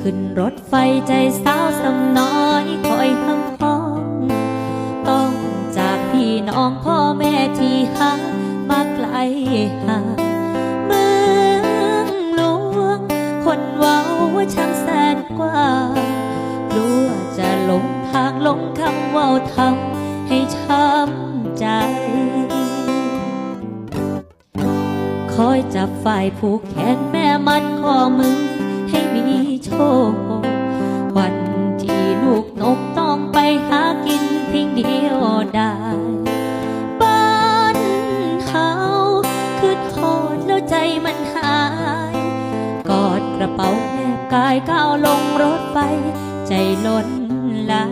ขึ้นรถไฟใจสาวสำน้อยคอยห้ำพ้อง ต้องจากพี่น้องพ่อแม่ที่หักมาไกลห่างเมืองหลวง คนเว้าวช่างแสนกว่ากลัวจะหลงทางหลงคำเว่าทำให้ช้ำใจคอยจับฝ่ายผูกแขนแม่มัดข้อมือ โชค วันที่ลูกนกต้องไปหากินเพียงเดียวได้ บ้านเขาคือทอดแล้วใจมันหาย กอดกระเป๋าแนบกายก้าวลงรถไป ใจล้นลา